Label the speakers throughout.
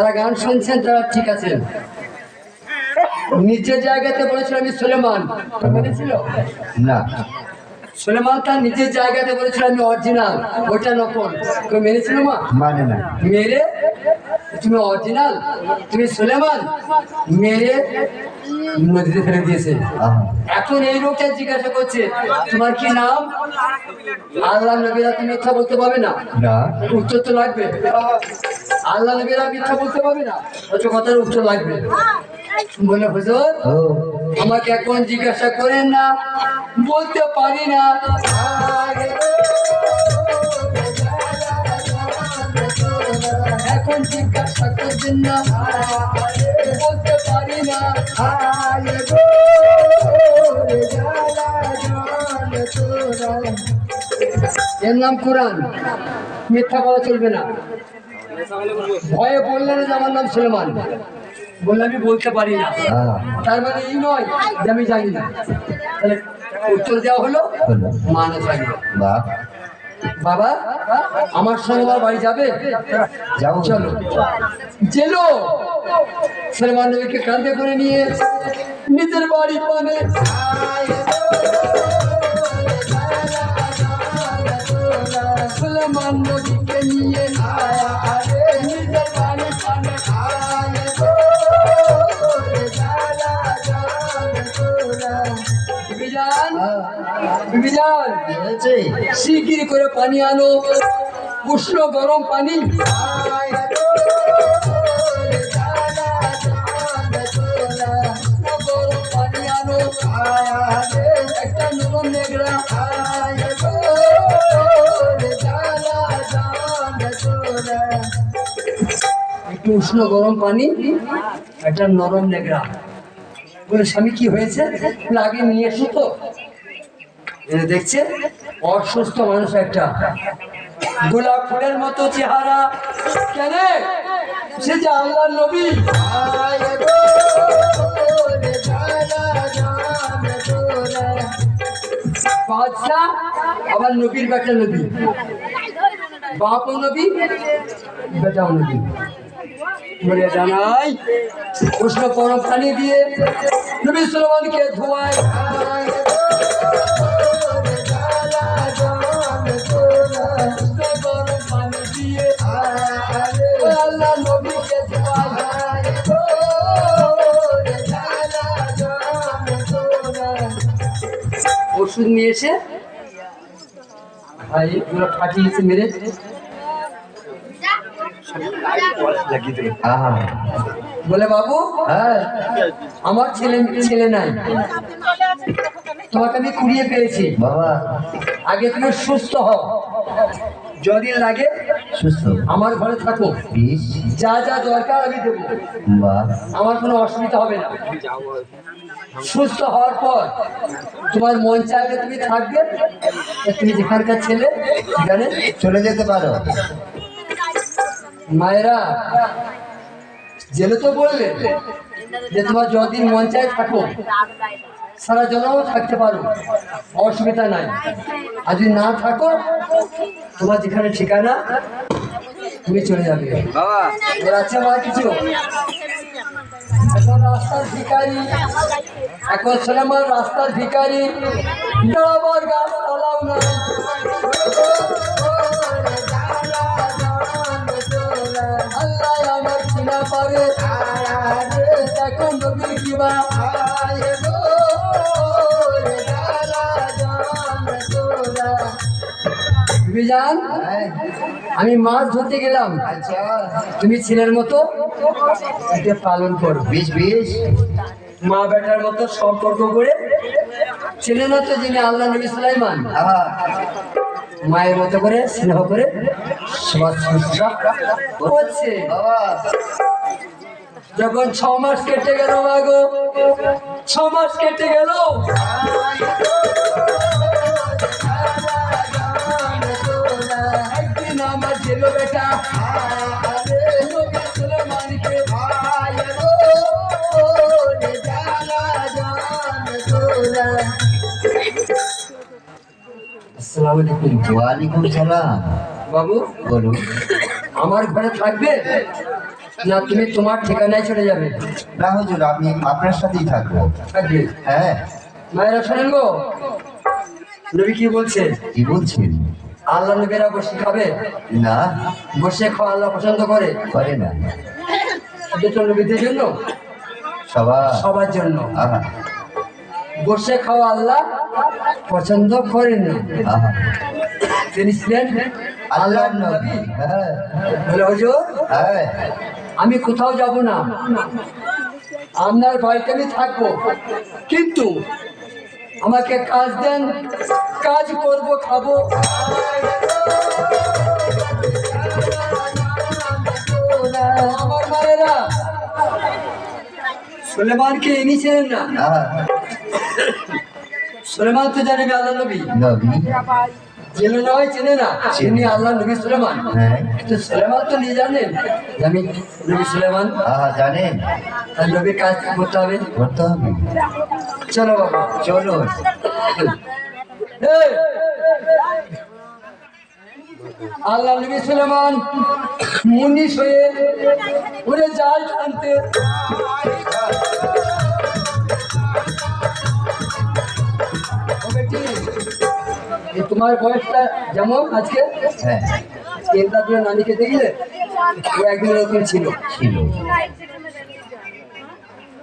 Speaker 1: যারা গান শুনছেন তারা ঠিক আছেন। নিচের জায়গাতে বলেছিল আমি সুলেমান।
Speaker 2: না।
Speaker 1: সুলেমান তার নিজের জায়গাতে বলেছিল আমি অরিজিনাল। ওটা নকল। কেউ মেরেছিল মা?
Speaker 2: মানে না।
Speaker 1: মেরে? তুমি অরিজিনাল? তুমি সুলেমান? মেরে নদীতে ফেলে দিয়েছে। এখন এই লোকটা জিজ্ঞাসা করছে তোমার কি নাম? আল্লাহ নবীরা তুমি মিথ্যা বলতে পারবে না। উত্তর তো লাগবে। আল্লাহ নবীরা মিথ্যা বলতে পারবে না। অত কথার উত্তর লাগবে। বলে হুজুর আমাকে এখন জিজ্ঞাসা করেন না বলতে পারি না। এখন জিজ্ঞাসা করবেন না বলতে না এর নাম কোরআন। মিথ্যা বলা চলবে না। ভয়ে বললেন যে আমার নাম সুলেমান। বললে আমি বলতে পারি না। তার মানে এই নয় যে আমি জানি না। তাহলে উত্তর দেওয়া হলো। মানা থাকবে
Speaker 2: বাহ।
Speaker 1: বাবা, আমার সঙ্গে আমার বাড়ি যাবে?
Speaker 2: যাও,
Speaker 1: চলো। জেলো! সলমান নবীকে কাঁধে করে নিয়ে নিজের বাড়ি পানে সলমান নবীকে নিয়ে নিজের
Speaker 2: কি
Speaker 1: শিগগির করে পানি আনো। উষ্ণ গরম পানি। গরম পানি আনো একটা নরম নেগড়া। একটু উষ্ণ গরম পানি একটা নরম নেগড়া। বলে স্বামী কি হয়েছে? আগে নিয়ে এসো তো। দেখছে, অসুস্থ মানুষ একটা। গোলাপ ফুলের মতো চেহারা। কেন? সে যে আল্লাহ নবী। বাদশাহ আবার নবীর বেটা নবী। বাপও নবী, বেটাও নবী। বলে জানাই, উষ্ণ গরম পানি দিয়ে নবী সুলমানকে ধোয়ায়। ওষুধ নিয়ে এসে ভাই এগুলো ফাটিয়েছে মেরে। বলে বাবু
Speaker 2: হ্যাঁ।
Speaker 1: আমার ছেলে ছেলে নাই। তোমাকে আমি কুড়িয়ে পেয়েছি
Speaker 2: বাবা।
Speaker 1: আগে তুমি সুস্থ হও। যদি লাগে
Speaker 2: সুস্থ।
Speaker 1: আমার ঘরে থাকো। যা যা দরকার আমি দেবো। আমার কোনো অসুবিধা হবে না। সুস্থ হওয়ার পর তোমার মন চাইলে তুমি থাকবে তুমি যেখানকার ছেলে সেখানে
Speaker 2: চলে যেতে পারো।
Speaker 1: মায়েরা জেলে তো বললে যে তোমার যতদিন মন চায় থাকো সারা জনও থাকতে পারো অসুবিধা নাই। আর যদি না থাকো তোমার যেখানে ঠিকানা তুমি চলে যাবে।
Speaker 2: বাবা।
Speaker 1: আছে আমার কিছু? এখন রাস্তার ভিকারি এখন সুলেমান রাস্তার ভিকারি দাঁড়াবার গাছ না। আল্লাহ আমার চিনা পাবে এখন নবীর কিবা বিজান আমি মাছ ধরতে গেলাম। তুমি ছেলের মতো এটা পালন করো।
Speaker 2: বিষ বিষ
Speaker 1: মা বেটার মতো সম্পর্ক করে ছেলে না তো যিনি আল্লাহ নবী সুলাইমান মায়ের মতো করে স্নেহ করে
Speaker 2: বাবা।
Speaker 1: যখন ছ মাস কেটে গেল মাগো ছ মাস কেটে গেল।
Speaker 2: ওয়ালাইকুম সালাম।
Speaker 1: বাবু
Speaker 2: বলুন।
Speaker 1: আমার ঘরে থাকবে? না তুমি তোমার ঠিকানায় চলে যাবে।
Speaker 2: না হুজুর আমি আপনার সাথেই থাকব।
Speaker 1: থাকবে?
Speaker 2: হ্যাঁ।
Speaker 1: মায়েরা শোনেন গো। নবী কি বলছে
Speaker 2: কি বলছেন?
Speaker 1: আল্লাহ নবীরা বসে খাবে?
Speaker 2: না।
Speaker 1: বসে খাওয়া আল্লাহ পছন্দ করে?
Speaker 2: করে না।
Speaker 1: তো নবীদের জন্য?
Speaker 2: সবার।
Speaker 1: সবার জন্য। বসে খাওয়া আল্লাহ পছন্দ করেন না। তিনি ছিলেন
Speaker 2: আল্লাহ
Speaker 1: নবী।
Speaker 2: হ্যাঁ
Speaker 1: বলে হুজুর
Speaker 2: হ্যাঁ।
Speaker 1: আমি কোথাও যাব না। আপনার বাড়িতে আমি থাকব। কিন্তু আমাকে কাজ দেন কাজ করব খাব। আমার মায়েরা সুলেমানকে ইনি ছিলেন না? সুলেমান তো জানেন আল্লাহ নবী।
Speaker 2: নবী।
Speaker 1: জেনে নয় চেনে না। তিনি আল্লাহ নবী সুলেমান।
Speaker 2: হ্যাঁ।
Speaker 1: তো সুলেমান তো নিয়ে জানেন? আমি নবী সুলেমান।
Speaker 2: জানেন।
Speaker 1: তার নবীর কাজ করতে হবে?
Speaker 2: করতে হবে।
Speaker 1: চলো বাবা এই! আল্লাহ নবী সুলেমান মুনিশ হয়ে উড়ে জাল টানতে। তোমার বয়সটা যেমন আজকে
Speaker 2: হ্যাঁ।
Speaker 1: করে নানিকে দেখলে ও একদিন ছিল।
Speaker 2: ছিল।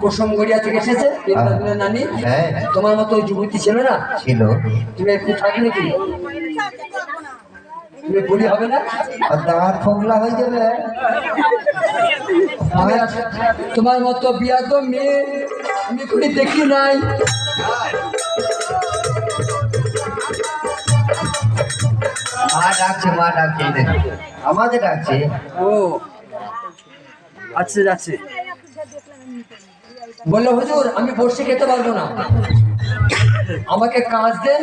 Speaker 1: কুসুমগড়িয়া থেকে এসেছে নানি।
Speaker 2: হ্যাঁ।
Speaker 1: তোমার মতো ওই যুবতী ছিল না?
Speaker 2: ছিল।
Speaker 1: তুমি একটু থাকলে নাকি তুমি বুড়ি হবে না?
Speaker 2: আর দাঁড় ফোগলা হয়ে যাবে।
Speaker 1: তোমার মতো বিয়া তো মেয়ে আমি কোনো দেখি নাই।
Speaker 2: মা ডাকছে মা ডাকছে। আমাদের ডাকছে।
Speaker 1: ও আচ্ছা যাচ্ছে। বলল হুজুর আমি বসে খেতে পারব না। আমাকে কাজ দেন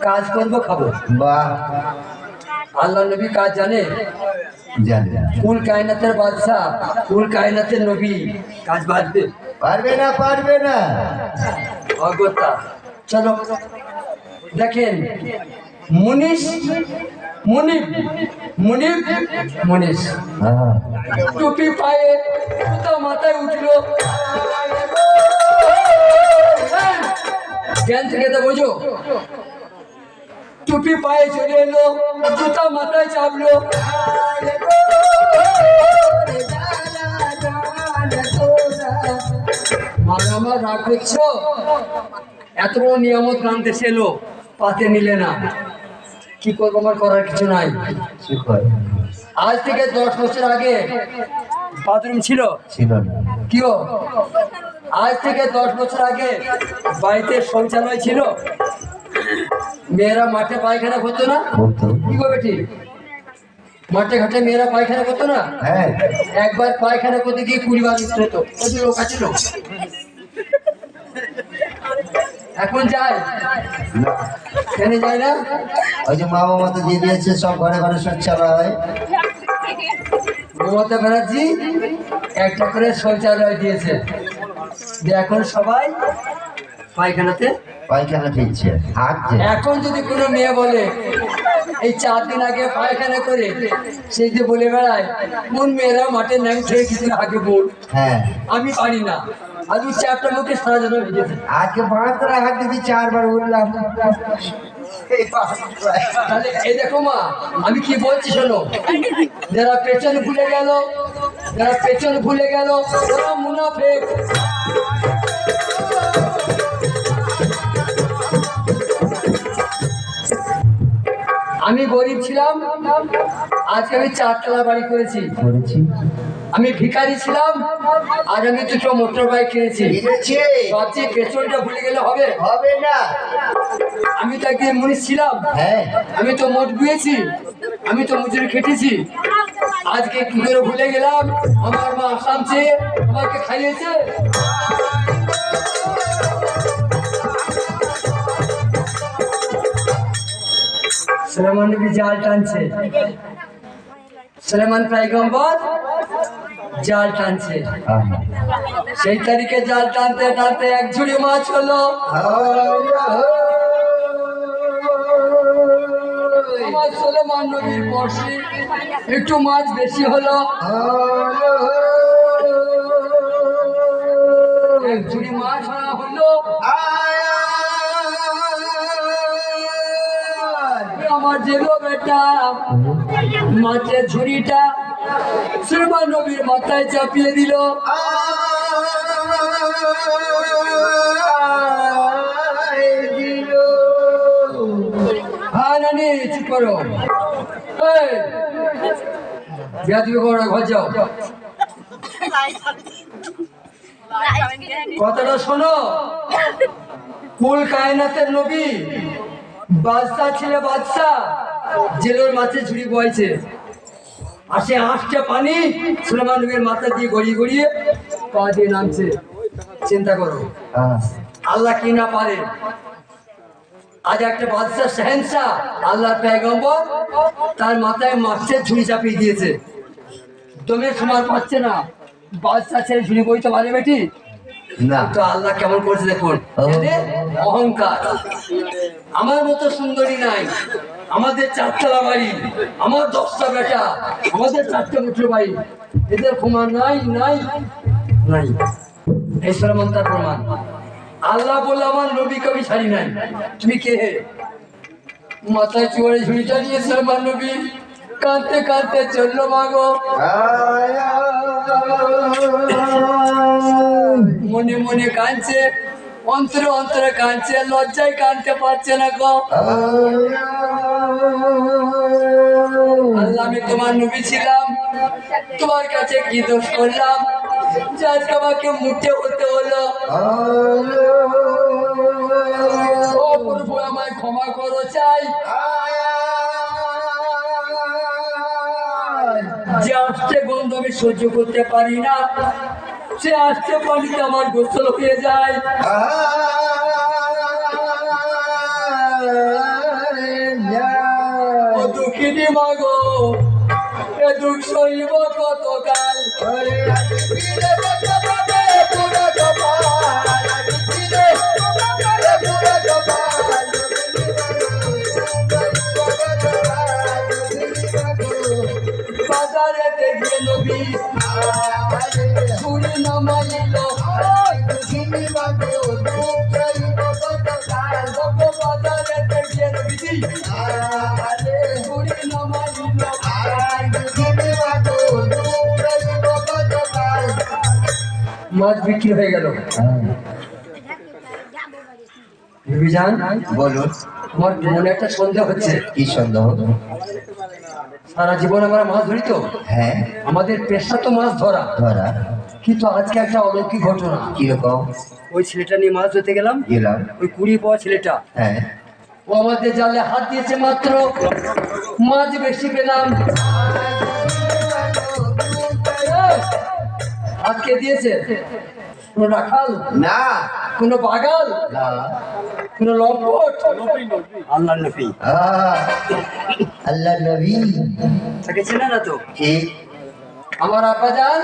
Speaker 1: কাজ করব খাব।
Speaker 2: বাহ।
Speaker 1: আল্লাহ নবী কাজ জানে?
Speaker 2: জানি।
Speaker 1: কুল কায়নাতের বাদশাহ কুল কায়নাতের নবী কাজ বাঁধবে
Speaker 2: পারবে না পারবে না।
Speaker 1: অগত্যা। চলো দেখেন মুনিশ মুনিব মুনিব মুনিশ
Speaker 2: হ্যাঁ।
Speaker 1: টুপি পায়ে জুতো মাথায় উঠল। জ্ঞান থেকে তো বোঝো। টুপি পায়ে চলে এলো জুতা মাথায় চাপলো। আমার রাগ করছ? এত বড় নিয়ামত গান দেশে এলো পাতে নিলে না। কি করব আমার করার কিছু নাই। আজ থেকে দশ বছর আগে বাথরুম ছিল।
Speaker 2: ছিল না।
Speaker 1: কি আজ থেকে দশ বছর আগে বাড়িতে শৌচালয় ছিল। মেয়েরা মাঠে পায়খানা করতো না? কি গো বেটি মাঠে ঘাটে মেয়েরা পায়খানা করতো না?
Speaker 2: হ্যাঁ।
Speaker 1: একবার পায়খানা করতে গিয়ে কুড়ি বার হতো। ওদের লোক আছিল এখন যায়
Speaker 2: না।
Speaker 1: কেন যায় না?
Speaker 2: ওই যে মা বাবা তো দিয়ে দিয়েছে সব ঘরে ঘরে শৌচালয়
Speaker 1: মমতা ব্যানার্জি একটা করে শৌচালয় দিয়েছে। যে এখন সবাই পায়খানাতে
Speaker 2: পায়খানা ফিরছে
Speaker 1: এখন যদি কোনো মেয়ে বলে এই চার দিন আগে পায়খানা করে সেই যে বলে বেড়ায় কোন মেয়েরা মাঠে ন্যাং খেয়ে কিছু আগে বল।
Speaker 2: হ্যাঁ।
Speaker 1: আমি পারি না। ওই চারটা লোকে সারা জন্য ভিজেছে
Speaker 2: আজকে হাত দিদি চারবার উঠলাম। এই
Speaker 1: তাহলে এই দেখো মা আমি কি বলছি শোনো? যারা পেছনে ভুলে গেল যারা পেছনে ভুলে গেল ওরা মুনাফেক। আমি গরিব ছিলাম আজকে আমি চারতলা বাড়ি করেছি।
Speaker 2: করেছি?
Speaker 1: আমি ভিখারি ছিলাম আজ আমি দুটো মোটর বাইক কিনেছি। ভাবছি পেছনটা ভুলে গেলে হবে।
Speaker 2: হবে না।
Speaker 1: আমি তো একদিন মনীষ ছিলাম।
Speaker 2: হ্যাঁ।
Speaker 1: আমি তো মোট বুয়েছি আমি তো মজুরি খেটেছি। আজকে কি করে ভুলে গেলাম আমার মা আসাম চেয়ে আমাকে খাইয়েছে। সুলেমান নবী জাল টানছে। সুলেমান পাইগম্বর জাল টানছে। সেই তারিখে জাল টানতে টানতে এক ঝুড়ি মাছ হলো। আমার সোলেমান নবীর বর্ষে একটু মাছ বেশি হলো। এক ঝুড়ি মাছ হলো। আমার জেলো বেটা মাছের ঝুড়িটা সুলেমান নবীর মাথায় চাপিয়ে দিল। হ্যাঁ নানি চুপ করো। এই, করো না, ঘর যাও। কথাটা শোনো। কুল কায়নাতের নবী বাদশা ছেলে বাদশা জেলের মাছে ঝুড়ি বয়েছে আর সে আঁশটা পানি সুলেমান নবীর মাথা দিয়ে গড়িয়ে গড়িয়ে পা দিয়ে নামছে। চিন্তা করো। আল্লাহ কি না পারে? আজ একটা বাদশাহ শাহেনশাহ আল্লাহ পেগম্বর তার মাথায় মাছের ঝুড়ি চাপিয়ে দিয়েছে। দমের সময় পাচ্ছে না। বাদশাহ ছেড়ে ঝুড়ি বইতে পারে বেটি?
Speaker 2: না।
Speaker 1: তো আল্লাহ কেমন করছে দেখুন। অহংকার। আমার মতো সুন্দরী নাই। আমাদের চারতলা বাড়ি, আমার দশটা বেটা, আমাদের চারটে মুঠো বাড়ি এদের প্রমাণ নাই নাই নাই। তার প্রমাণ। আল্লাহ বলে আমার নবী কবি ছাড়ি নাই। তুমি কে? হে মাথায় চুয়ারে ঝুড়িটা নিয়ে সলমান নবী। কাঁদতে কাঁদতে চলল মাগো। মনে মনে কাঁদছে, অন্তরে অন্তরে কাঁদছে, লজ্জায় কাঁদতে পারছে না গো। আল্লাহ, আমি তোমার নবী ছিলাম। তোমার কাছে কি দোষ করলাম? যে আমাকে মুঠে হতে হলো। ও প্রভু, আমায় ক্ষমা করো, চাই। যে আসছে গন্ধ আমি সহ্য করতে পারি না। সে আসছে পানিতে আমার গোসল হয়ে যায়। দুঃখিনী মাগো এ দুঃখ সইব কতকাল? মাছ বিক্রি হয়ে গেল। বিজান
Speaker 2: বলুন।
Speaker 1: আমার মনে একটা সন্দেহ হচ্ছে।
Speaker 2: কি সন্দেহ
Speaker 1: সারা জীবন আমরা মাছ ধরি তো।
Speaker 2: হ্যাঁ।
Speaker 1: আমাদের পেশা তো মাছ ধরা।
Speaker 2: ধরা।
Speaker 1: কিন্তু আজকে একটা অলৌকিক ঘটনা।
Speaker 2: কীরকম?
Speaker 1: ওই ছেলেটা নিয়ে মাছ ধরতে গেলাম।
Speaker 2: গেলাম।
Speaker 1: ওই কুড়ি পাওয়া ছেলেটা।
Speaker 2: হ্যাঁ।
Speaker 1: ও আমাদের জালে হাত দিয়েছে মাত্র। মাছ বেশি পেলাম। হাত কে দিয়েছে? কোনো রাখাল
Speaker 2: না।
Speaker 1: কোনো বাগাল?
Speaker 2: না।
Speaker 1: কোনো লম্পট? আল্লাহ নবী।
Speaker 2: আল্লাহ নবী।
Speaker 1: তাকে চেনে না তো?
Speaker 2: ঠিক
Speaker 1: আমার আব্বা যান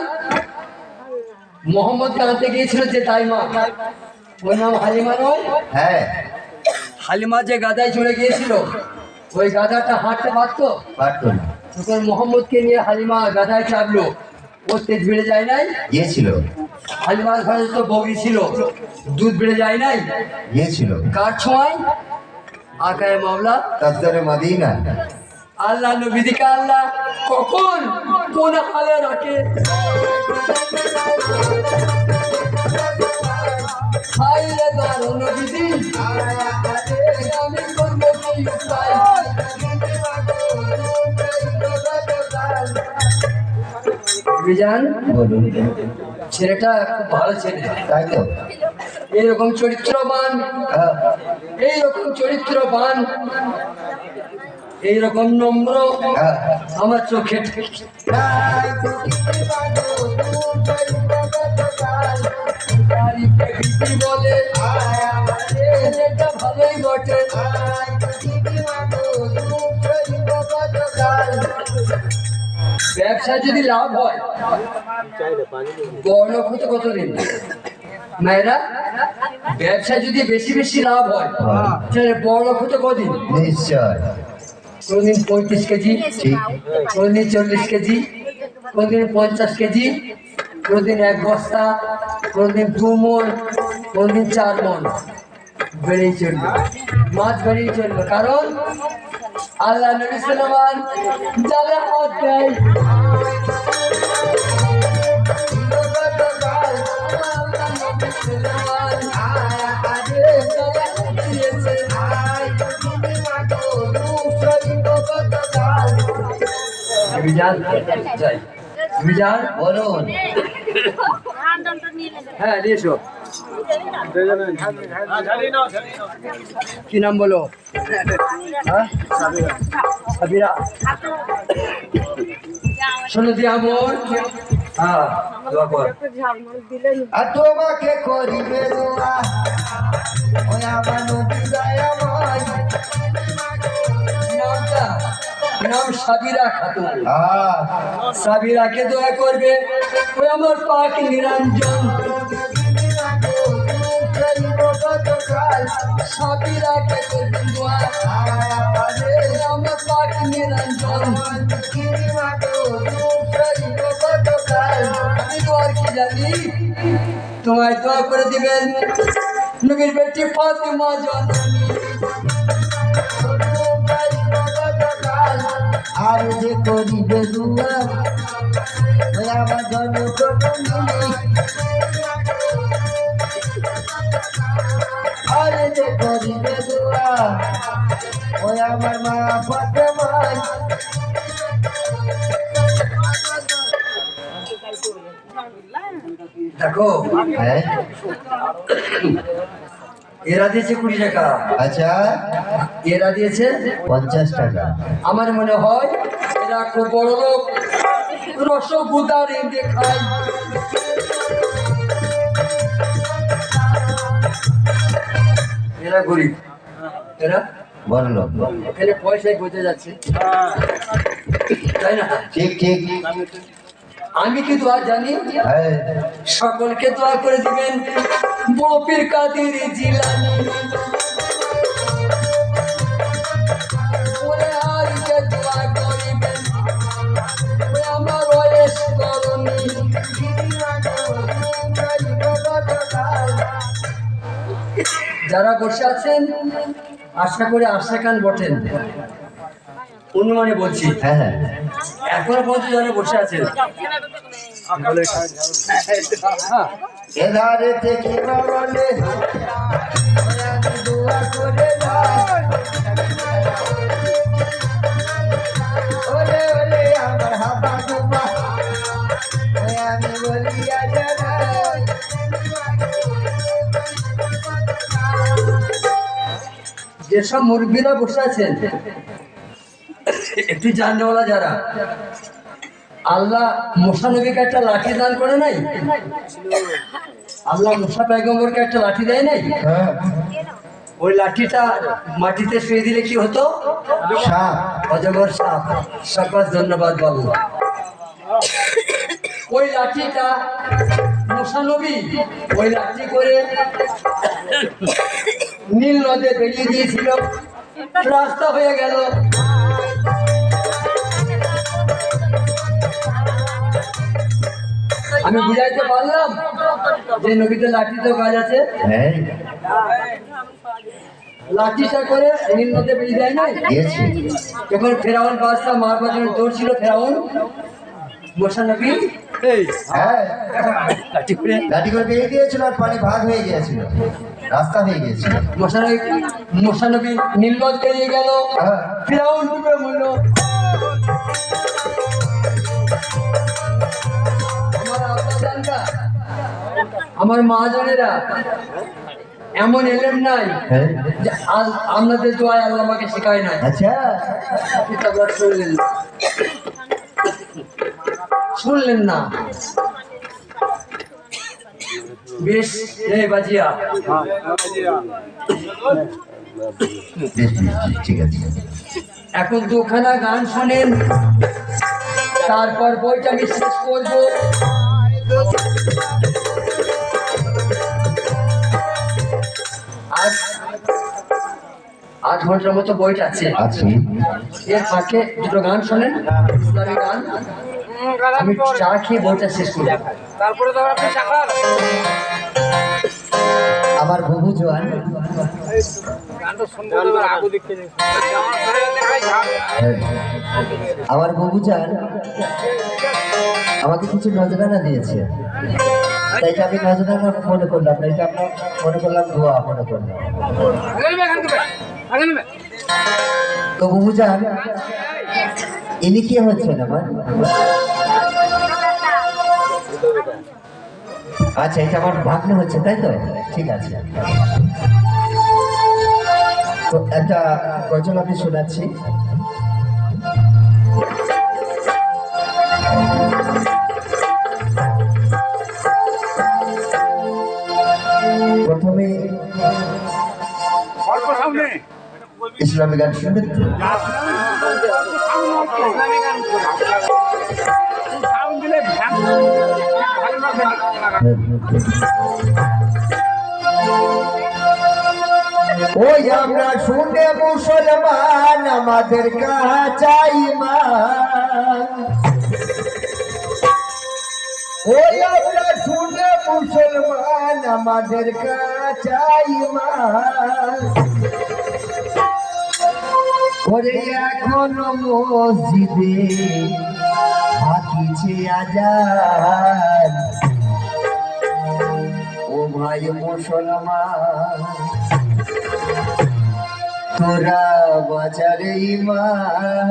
Speaker 1: মোহাম্মদ আনতে গিয়েছিল যে তাইমা ওই নাম হালিমা নয়।
Speaker 2: হ্যাঁ।
Speaker 1: হালিমা যে গাদায় চলে গিয়েছিল ওই গাদাটা হাঁটতে পারতো?
Speaker 2: পারতো না।
Speaker 1: তখন মোহাম্মদকে নিয়ে হালিমা গাদায় চাপলো। ও তেজ বেড়ে যায় নাই?
Speaker 2: গিয়েছিল।
Speaker 1: হালিমার ঘরে তো বগি ছিল। দুধ বেড়ে যায় নাই?
Speaker 2: গিয়েছিল।
Speaker 1: কার ছোঁয়ায়? আকায় মামলা
Speaker 2: তাজদারে মদিনা।
Speaker 1: আল্লাহ নবীদিকে আল্লাহ। কখন? কোন হালে রাখে? হাইলে দারো নবীদি আমি করব কি উপায় বিজান
Speaker 2: বলুন
Speaker 1: ছেলেটা খুব ভালো ছেলে
Speaker 2: তাই তো
Speaker 1: এইরকম চরিত্রবান এইরকম চরিত্রবান এইরকম নম্র আমার চোখে বলে ভালোই বটে ব্যবসা যদি লাভ হয় বড় লোক হতে কতদিন? মায়েরা ব্যবসা যদি বেশি বেশি লাভ হয় তাহলে বড় লোক হতে কদিন?
Speaker 2: নিশ্চয়।
Speaker 1: কোনদিন পঁয়ত্রিশ কেজি কোনদিন চল্লিশ কেজি কোনদিন পঞ্চাশ কেজি কোনদিন এক বস্তা কোনদিন দু মন কোনদিন চার মন বেড়েই চলবে। মাছ বেড়েই চলবে। কারণ আল্লাহ নবী সাল্লাম জালে হাত দেয়। বিজান
Speaker 2: বলুন।
Speaker 1: হ্যাঁ নিয়ে এসো। কি নাম বলো? হ্যাঁ? সাবিরা। শোনো দিয়া মন। হ্যাঁ
Speaker 2: আর তোমাকে করিবে
Speaker 1: নাম সাবিরা খাতুন।
Speaker 2: আহ।
Speaker 1: সাবিরাকে দোয়া করবে। ওই আমার পাক নিরঞ্জন। সাবিরাকে করবেন দোয়া ওই আমার পাক নিরঞ্জন আমি দোয়ার কি জানি? তোমায় দোয়া করে দিবেন। নবীর বেটি ফাতিমা জননী
Speaker 2: আর যে করিবে দুয়া ওই আমার জননী আর করিবে দুয়া ওই আমার মা ফতেমাই
Speaker 1: দেখো
Speaker 2: হ্যাঁ?
Speaker 1: এরা দিয়েছে কুড়ি টাকা।
Speaker 2: আচ্ছা।
Speaker 1: এরা দিয়েছে
Speaker 2: পঞ্চাশ টাকা।
Speaker 1: আমার মনে হয় এরা খুব বড় লোক। রসগুদারে দেখায়। এরা গরিব। এরা এখানে পয়সায় বোঝা যাচ্ছে। তাই না?
Speaker 2: ঠিক ঠিক।
Speaker 1: আমি কি দোয়া জানি?
Speaker 2: হ্যাঁ।
Speaker 1: সকলকে দোয়া করে দিবেন। বপির কাদের জিলানি। যারা বসে আছেন আশা করে আশা কান বটেন। অনুমানে বলছি।
Speaker 2: হ্যাঁ হ্যাঁ।
Speaker 1: এখনও পর্যন্ত যারা বসে আছেন।
Speaker 2: এধারে থেকে বলে? দোয়া করে ওলে ওলে আমার হাবা
Speaker 1: যেসব মুরব্বীরা বসে আছেন একটু জাননেওয়ালা যারা আল্লাহ মোসা নবীকে একটা লাঠি দান করে নাই? আল্লাহ মোসা পেগম্বরকে একটা লাঠি দেয় নাই?
Speaker 2: হ্যাঁ।
Speaker 1: ওই লাঠিটা মাটিতে শুয়ে দিলে কি হতো?
Speaker 2: সাপ।
Speaker 1: অজগর সাপ। সাকাশ ধন্যবাদ বাবু। ওই লাঠিটা মোসা নবী ওই লাঠি করে নীল নদে বেরিয়ে দিয়েছিল রাস্তা হয়ে গেল। আমি বুঝাইতে পারলাম যে নবীতে লাঠিতে কাজ আছে।
Speaker 2: হ্যাঁ।
Speaker 1: লাঠিটা করে নীল নদে বেরিয়ে যায়
Speaker 2: দিয়েছি।
Speaker 1: যখন ফেরাউন বাদশাহ মার বাজারে দৌড়ছিল ফেরাউন মোসা নবী এই।
Speaker 2: হ্যাঁ।
Speaker 1: লাঠি করে?
Speaker 2: লাঠি করে বেরিয়ে দিয়েছিল আর পানি ভাগ হয়ে গিয়েছিল। রাস্তা হয়ে গিয়েছিল।
Speaker 1: মশানবী মশানবী নীলগঞ্জ পেরিয়ে গেল।
Speaker 2: হ্যাঁ।
Speaker 1: ফিরাউন ডুবে মরল আমার মহাজনেরা এমন এলেম নাই
Speaker 2: হ্যাঁ।
Speaker 1: যে আপনাদের দোয়ায় আল্লাহ আমাকে শেখায় নাই।
Speaker 2: আচ্ছা।
Speaker 1: শুনলেন না। বেশ এই বাজিয়া।
Speaker 2: ঠিক আছে
Speaker 1: এখন দুখানা গান শোনেন। তারপর বইটা শেষ করব। আজ আধ ঘণ্টার মতো বইটা আছে। এর ফাঁকে দুটো গান শোনেন। গান। আমি চা খেয়ে বইটা শেষ
Speaker 3: তারপরে তো আপনি চাকার
Speaker 2: আমার বহু জোয়ান।
Speaker 3: আমার
Speaker 2: বহু জান আমাকে কিছু নজরানা দিয়েছে। তাই আমি নজরানা মনে করলাম না এটা আপনার মনে করলাম দোয়া মনে করলাম। তো বহু জান ইনি কে হচ্ছেন আমার? আচ্ছা এটা আমার ভাগ্নে হচ্ছে তাই তো? ঠিক আছে। তো একটা গজল আমি শোনাচ্ছি। প্রথমে ইসলামী গান শুনবেন তো? ওই আমরা শুনে মুসলমান, আমাদের কাচাই ওই আমরা শুনে মুসলমান, আমাদের কাচাই ওরে এখনও মসজিদে ও ভাই মুসলমান। তোরা বাজারে ইমান